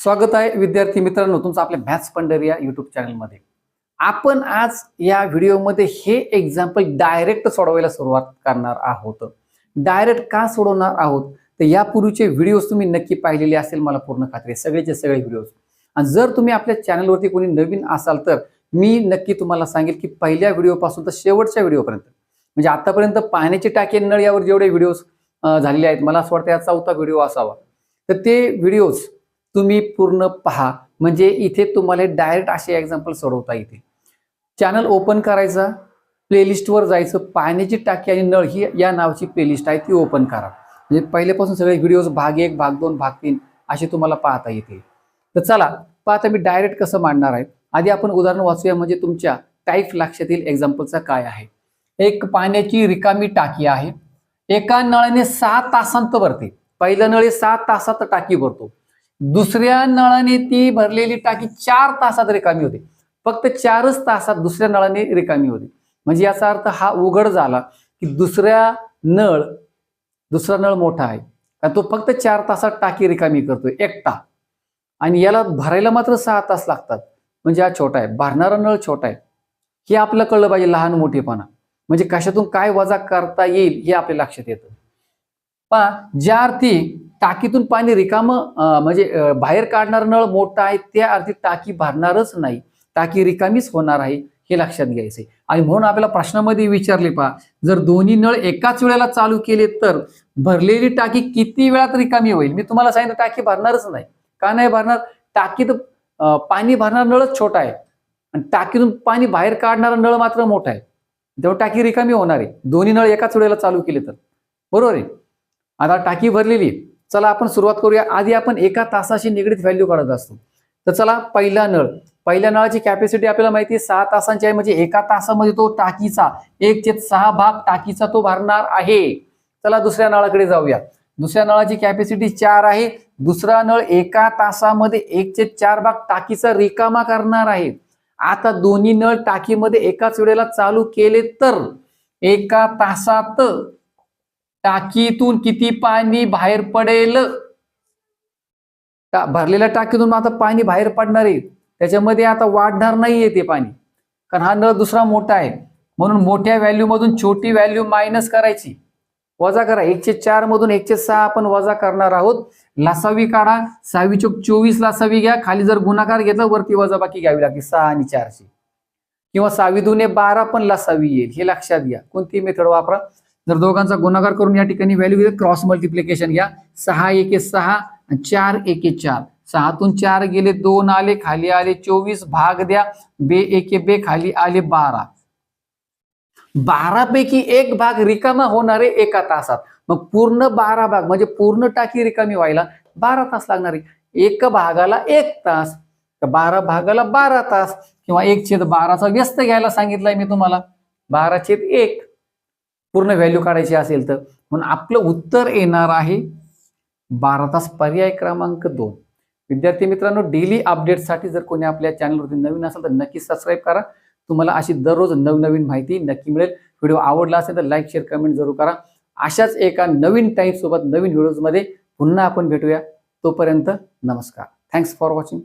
स्वागत आहे विद्यार्थी मित्रांनो तुमचं आपल्या मॅथ्स पंढरी या युट्यूब चॅनलमध्ये आपण आज या व्हिडिओमध्ये हे एक्झाम्पल डायरेक्ट सोडवायला सुरुवात करणार आहोत. डायरेक्ट का सोडवणार आहोत? तर यापूर्वीचे व्हिडिओज तुम्ही नक्की पाहिलेले असेल मला पूर्ण खात्री आहे. सगळेचे सगळे व्हिडिओज आणि जर तुम्ही आपल्या चॅनलवरती कोणी नवीन असाल तर मी नक्की तुम्हाला सांगेल की पहिल्या व्हिडिओपासून तर शेवटच्या व्हिडिओपर्यंत म्हणजे आतापर्यंत पाण्याची टाके नळ यावर जेवढे व्हिडिओज झालेले आहेत मला असं वाटतं या चौथा व्हिडिओ असावा. तर ते व्हिडिओज तुम्ही पूर्ण पहा. म्हणजे इथे तुम्हाला डायरेक्ट असे एक्झाम्पल सोडवता येते. चॅनल ओपन करायचा. प्लेलिस्टवर जायचं. पाण्याची टाकी आणि नळ ही या नावाची प्लेलिस्ट आहे ती ओपन करा. म्हणजे पहिल्यापासून सगळे व्हिडिओज भाग एक भाग दोन भाग तीन असे तुम्हाला पाहता येतील तर चला पाहता मी डायरेक्ट कसं मांडणार आहे. आधी आपण उदाहरण वाचूया म्हणजे तुमच्या टाईप लक्षात येईल एक्झाम्पलचा काय आहे. एक पाण्याची रिकामी टाकी आहे. एका नळाने सहा तासांत भरते. पहिल्या नळे सात तासात टाकी भरतो. दुसऱ्या नळाने ती भरलेली टाकी चार तासात रिकामी होते. फक्त चारच तासात दुसऱ्या नळाने रिकामी होते. म्हणजे याचा अर्थ हा उघड झाला की दुसऱ्या नळ दुसरा नळ मोठा आहे. कारण तो फक्त चार तासात टाकी रिकामी करतोय एकटा. आणि याला भरायला मात्र सहा तास लागतात. म्हणजे हा छोटा आहे. भरणारा नळ छोटा आहे. हे आपलं कळलं पाहिजे लहान मोठेपणा म्हणजे कशातून काय वजा करता येईल हे आपल्या लक्षात येतं. पहा ज्या अर्थी टाकीतून पाणी रिकाम म्हणजे बाहेर काढणार नळ मोठा आहे त्या अर्थी टाकी भरणारच नाही. टाकी रिकामीच होणार आहे हे लक्षात घ्यायचंय. आणि म्हणून आपल्याला प्रश्नामध्ये विचारले पहा जर दोन्ही नळ एकाच वेळेला चालू केले तर भरलेली टाकी किती वेळात रिकामी होईल? मी तुम्हाला सांगितलं टाकी भरणारच नाही. का नाही भरणार? टाकीत पाणी भरणार नळच छोटा आहे. आणि टाकीतून पाणी बाहेर काढणारा नळ मात्र मोठा आहे. तेव्हा टाकी रिकामी होणार आहे. दोन्ही नळ एकाच वेळेला चालू केले तर. बरोबर आहे? आता टाकी भरलेली आहे. चला आपण सुरुवात करूया. आधी आपण एका तासाशी निगडीत व्हॅल्यू काढत असतो. तर चला पहिला नळ. पहिल्या नळाची कॅपॅसिटी आपल्याला माहिती आहे सहा तासांची आहे. म्हणजे एका तासामध्ये तो टाकीचा एक ते सहा भाग टाकीचा तो भरणार आहे. चला दुसऱ्या नळाकडे जाऊया. दुसऱ्या नळाची कॅपॅसिटी चार आहे. दुसरा नळ एका तासामध्ये एक ते चार भाग टाकीचा रिकामा करणार आहे. आता दोन्ही नळ टाकीमध्ये एकाच वेळेला चालू केले तर एका तासात टाकीतून किती पाणी बाहेर पडेल? भरलेल्या टाकीतून आता पाणी बाहेर पडणार आहे. त्याच्यामध्ये आता वाढणार नाहीये ते पाणी. कारण हा नळ दुसरा मोठा आहे. म्हणून मोठ्या व्हॅल्यू मधून छोटी व्हॅल्यू मायनस करायची. वजा करा. एकशे चार मधून एकशे सहा आपण वजा करणार आहोत. लासावी काढा. सहावी चोक चोवीस लासावी घ्या. खाली जर गुणाकार घेतला वरती वजाबाकी घ्यावी लागते सहा आणि चारशे. किंवा सहावी दुने बारा पण लासावी येईल. हे लक्षात घ्या. कोणती मेथड वापरा? जर दोघांचा गुणाकार करून या ठिकाणी व्हॅल्यू घेतली क्रॉस मल्टिप्लिकेशन घ्या. सहा एके सहा आणि चार एके चार. सहातून चार गेले दोन आले खाली आले चोवीस भाग द्या. बे एके बे खाली आले बारा. बारा पैकी एक भाग रिकामा होणार आहे एका तासात. मग पूर्ण बारा भाग म्हणजे पूर्ण टाकी रिकामी व्हायला बारा तास लागणार आहे. एक भागाला एक तास बारा भागाला बारा तास किंवा एक छेद बाराचा व्यस्त घ्यायला सांगितलंय मी तुम्हाला. बारा छेद एक. पूर्ण व्हॅल्यू काढायची असेल तर. म्हणून आपलं उत्तर येणार आहे बारा तास पर्याय क्रमांक दोन. विद्यार्थी मित्रांनो डेली अपडेटसाठी जर कोणी आपल्या चॅनलवरती नवीन असेल तर नक्की सबस्क्राईब करा. तुम्हाला अशी दररोज नवनवीन माहिती नक्की मिळेल. व्हिडिओ आवडला असेल तर लाईक शेअर कमेंट जरूर करा. अशाच एका नवीन टाईपसोबत नवीन व्हिडिओजमध्ये पुन्हा आपण भेटूया. तोपर्यंत नमस्कार. Thanks for watching